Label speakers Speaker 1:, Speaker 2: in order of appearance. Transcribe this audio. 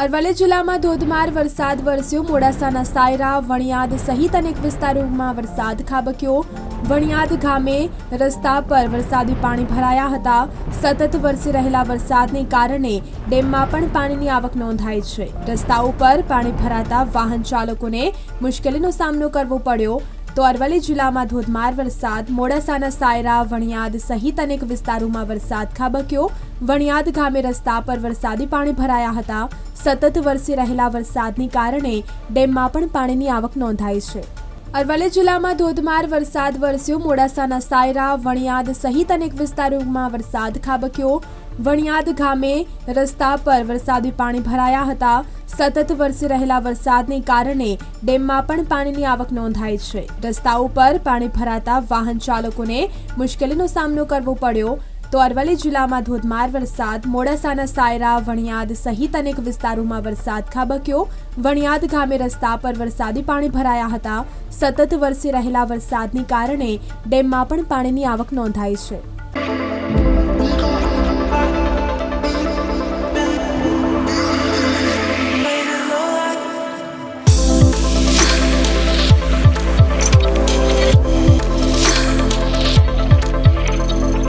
Speaker 1: અરવલ્લી જિલ્લામાં ધોધમાર વરસાદ વરસ્યો. મોડાસાના સાયરા, વણિયાદ સહિત અનેક વિસ્તારોમાં વરસાદ ખાબક્યો. વણિયાદ ગામે રસ્તા પર વરસાદી પાણી ભરાયા હતા. સતત વરસી રહેલા વરસાદને કારણે ડેમમાં પણ પાણીની આવક નોંધાઈ છે. રસ્તા ઉપર પાણી ભરાતા વાહન ચાલકોને મુશ્કેલીનો સામનો કરવો પડ્યો. તો અરવલ્લી જિલ્લામાં ધોધમાર વરસાદ, મોડાસાના સાયરા, વણિયાદ સહિત અનેક વિસ્તારોમાં વરસાદ ખાબક્યો. વણિયાદ ગામે રસ્તા પર વરસાદી પાણી ભરાયા હતા. સતત વરસી રહેલા વરસાદને કારણે ડેમમાં પણ પાણીની આવક નોંધાઈ છે. અરવલ્લી જિલ્લામાં ધોધમાર વરસાદ વરસ્યો. મોડાસાના સાયરા, વણિયાદ સહિત અનેક વિસ્તારોમાં વરસાદ ખાબક્યો. વણિયાદ ગામે રસ્તા પર વરસાદી પાણી ભરાયા હતા. સતત વરસી રહેલા વરસાદને કારણે ડેમમાં પણ પાણીની આવક નોંધાઈ છે. રસ્તા ઉપર પાણી ભરાતા વાહન ચાલકોને મુશ્કેલીનો સામનો કરવો પડ્યો. તો અરવલ્લી જિલ્લામાં ધોધમાર વરસાદ, મોડાસાના સાયરા, વણિયાદ સહિત અનેક વિસ્તારોમાં વરસાદ ખાબક્યો. વણિયાદ ગામે રસ્તા પર વરસાદી પાણી ભરાયા હતા. સતત વરસી રહેલા વરસાદને કારણે ડેમમાં પણ પાણીની આવક નોંધાઈ છે.